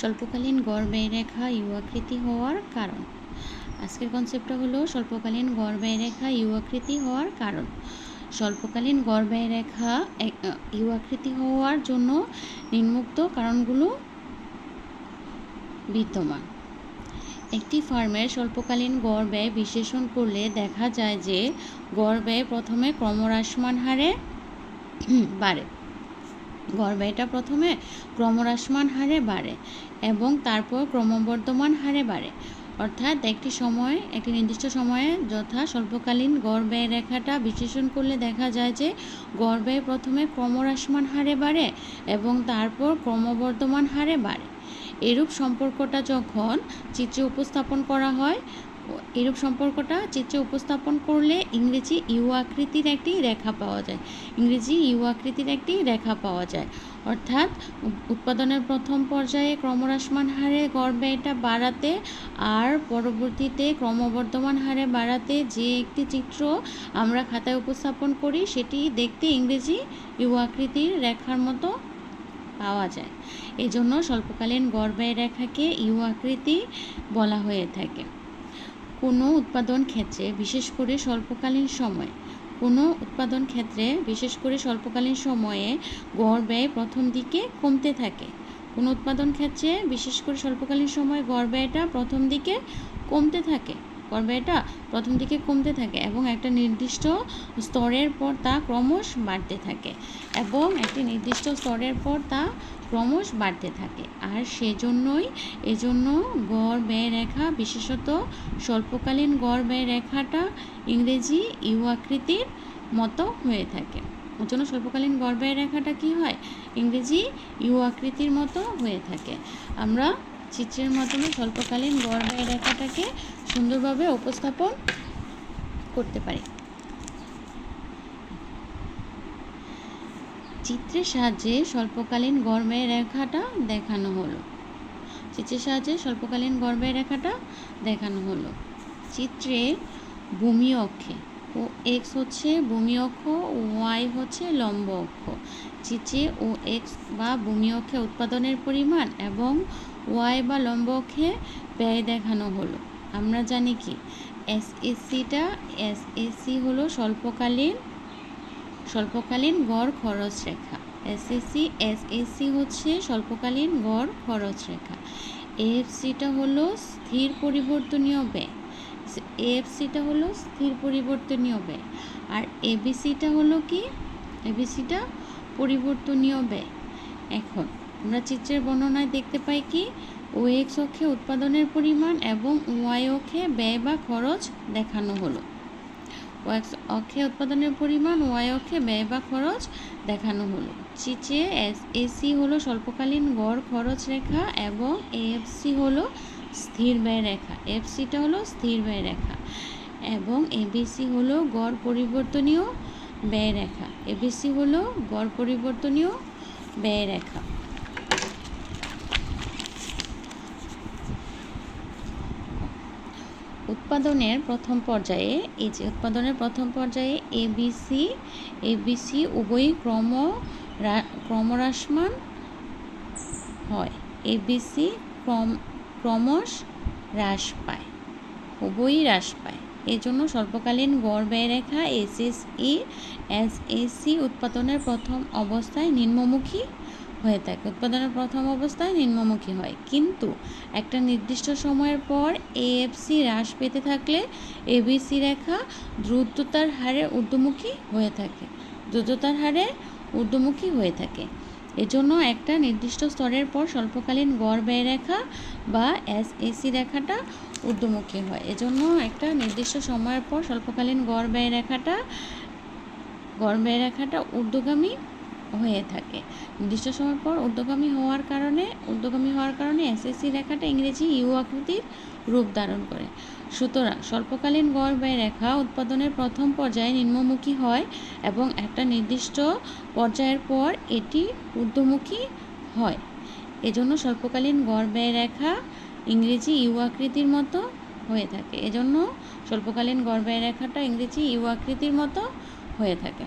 স্বল্পকালীন গড় ব্যয় রেখা ইউ আকৃতি হওয়ার কারণ। আজকের কনসেপ্টটা হলো স্বল্পকালীন গড় ব্যয় রেখা ইউ আকৃতি হওয়ার কারণ। স্বল্পকালীন গড় ব্যয় রেখা ইউ আকৃতি হওয়ার জন্য নিম্নোক্ত কারণগুলো বিদ্যমান। একটি ফার্মের স্বল্পকালীন গড় ব্যয় বিশ্লেষণ করলে দেখা যায় যে গড় ব্যয় প্রথমে ক্রমহ্রাসমান হারে বাড়ে। গড় ব্যয়টা প্রথমে ক্রমহ্রাসমান হারে বাড়ে এবং তারপর ক্রমবর্ধমান হারে বাড়ে। অর্থাৎ একটি সময়, একটি নির্দিষ্ট সময়ে যথা স্বল্পকালীন গড় ব্যয় রেখাটা বিশ্লেষণ করলে দেখা যায় যে গড় ব্যয় প্রথমে ক্রমহ্রাসমান হারে বাড়ে এবং তারপর ক্রমবর্ধমান হারে বাড়ে। এরূপ সম্পর্কটা যখন চিত্রে উপস্থাপন করা হয় এরূপ সম্পর্কটা চিত্রে উপস্থাপন করলে ইংরেজি ইউ আকৃতির একটি রেখা পাওয়া যায়। ইংরেজি ইউ আকৃতির একটি রেখা পাওয়া যায়। অর্থাৎ উৎপাদনের প্রথম পর্যায়ে ক্রমহ্রাসমান হারে গড় ব্যয়টা বাড়াতে আর পরবর্তীতে ক্রমবর্ধমান হারে বাড়াতে যে একটি চিত্র আমরা খাতায় উপস্থাপন করি, সেটি দেখতে ইংরেজি ইউ আকৃতির রেখার মতো পাওয়া যায়। এজন্য স্বল্পকালীন গড় ব্যয় রেখাকে ইউ আকৃতি বলা হয়ে থাকে। কোনো উৎপাদন ক্ষেত্রে, বিশেষ করে স্বল্পকালীন সময়, কোনো উৎপাদন ক্ষেত্রে, বিশেষ করে স্বল্পকালীন সময়ে গড় ব্যয় প্রথম দিকে কমতে থাকে। কোনো উৎপাদন ক্ষেত্রে, বিশেষ করে স্বল্পকালীন সময়ে গড় ব্যয়টা প্রথম দিকে কমতে থাকে। গড় ব্যয়টা প্রথম দিকে কমতে থাকে এবং একটা নির্দিষ্ট স্তরের পর তা ক্রমশ বাড়তে থাকে এবং একটি নির্দিষ্ট স্তরের পর তা ক্রমশ বাড়তে থাকে। আর সেজন্যই এজন্য গড় ব্যয় রেখা, বিশেষত স্বল্পকালীন গড় ব্যয় রেখাটা ইংরেজি ইউ আকৃতির মতো হয়ে থাকে। ওর জন্য স্বল্পকালীন গড় ব্যয় রেখাটা কী হয়? ইংরেজি ইউ আকৃতির মতো হয়ে থাকে। আমরা চিত্রের মাধ্যমে স্বল্পকালীন গড় ব্যয় রেখাটাকে সুন্দরভাবে উপস্থাপন করতে পারি। চিত্রের সাহায্যে স্বল্পকালীন গড় রেখাটা দেখানো হলো। চিত্রের সাহায্যে স্বল্পকালীন গড় রেখাটা দেখানো হলো। চিত্রে ভূমি অক্ষে ও এক্স হচ্ছে ভূমি অক্ষ ওয়াই হচ্ছে লম্ব অক্ষ। চিত্রে ও এক্স বা ভূমি অক্ষে উৎপাদনের পরিমাণ এবং ওয়াই বা লম্ব অক্ষে ব্যয় দেখানো হলো। আমরা জানি কি? এস এসসিটা এস এসসি হলো স্বল্পকালীন স্বল্পকালীন গড় খরচ রেখা। এসএসসি এসএসসি হচ্ছে স্বল্পকালীন গড় খরচ রেখা। এএফসিটা হলো স্থির পরিবর্তনীয় ব্যয়। এএফসিটা হলো স্থির পরিবর্তনীয় ব্যয়। আর এবিসিটা হলো কি? এবিসিটা পরিবর্তনীয় ব্যয়। এখন আমরা চিত্রের বর্ণনায় দেখতে পাই কি? ও এক্স অক্ষে উৎপাদনের পরিমাণ এবং ওয়াই অক্ষে ব্যয় বা খরচ দেখানো হলো। ও এক্স অক্ষে উৎপাদনের পরিমাণ, ওয়াই অক্ষে ব্যয় বা খরচ দেখানো হলো। চিচে এস, এসি হলো স্বল্পকালীন গড় খরচ রেখা এবং এএফসি হলো স্থির ব্যয় রেখা। এফসিটা হলো স্থির ব্যয় রেখা এবং এবিসি হলো গড় পরিবর্তনীয় ব্যয় রেখা। এবিসি হলো গড় পরিবর্তনীয় ব্যয় রেখা। উৎপাদনের প্রথম পর্যায়ে, এই যে উৎপাদনের প্রথম পর্যায়ে এবিসি এবিসি উভয়ই ক্রম ক্রমহ্রাসমান হয়। এবিসি ক্রম, ক্রমশ হ্রাস পায়, উভয়ই হ্রাস পায়। এই জন্য স্বল্পকালীন গড় ব্যয় রেখা এসএসই এসএসসি উৎপাদনের প্রথম অবস্থায় নিম্নমুখী হয়ে থাকে। উৎপাদনের প্রথম অবস্থায় নিম্নমুখী হয়। কিন্তু একটা নির্দিষ্ট সময়ের পর এএফসি হ্রাস পেতে থাকলে এবিসি রেখা দ্রুততার হারে ঊর্ধ্বমুখী হয়ে থাকে। দ্রুততার হারে ঊর্ধ্বমুখী হয়ে থাকে। এজন্য একটা নির্দিষ্ট স্তরের পর স্বল্পকালীন গড় ব্যয় রেখা বা এস এসি রেখাটা ঊর্ধ্বমুখী হয়। এজন্য একটা নির্দিষ্ট সময়ের পর স্বল্পকালীন গড় ব্যয় রেখাটা গড় ব্যয় রেখাটা ঊর্ধ্বগামী হয়ে থাকে। নির্দিষ্ট সময় পর ঊর্ধ্বগামী হওয়ার কারণে ঊর্ধ্বগামী হওয়ার কারণে এসএসসি রেখাটা ইংরেজি ইউ আকৃতির রূপ ধারণ করে। সুতরাং স্বল্পকালীন গড় ব্যয় রেখা উৎপাদনের প্রথম পর্যায়ে নিম্নমুখী হয় এবং একটা নির্দিষ্ট পর্যায়ের পর এটি ঊর্ধ্বমুখী হয়। এজন্য স্বল্পকালীন গড় ব্যয় রেখা ইংরেজি ইউ আকৃতির মতো হয়ে থাকে। এজন্য স্বল্পকালীন গড় ব্যয় রেখাটা ইংরেজি ইউ আকৃতির মতো হয়ে থাকে।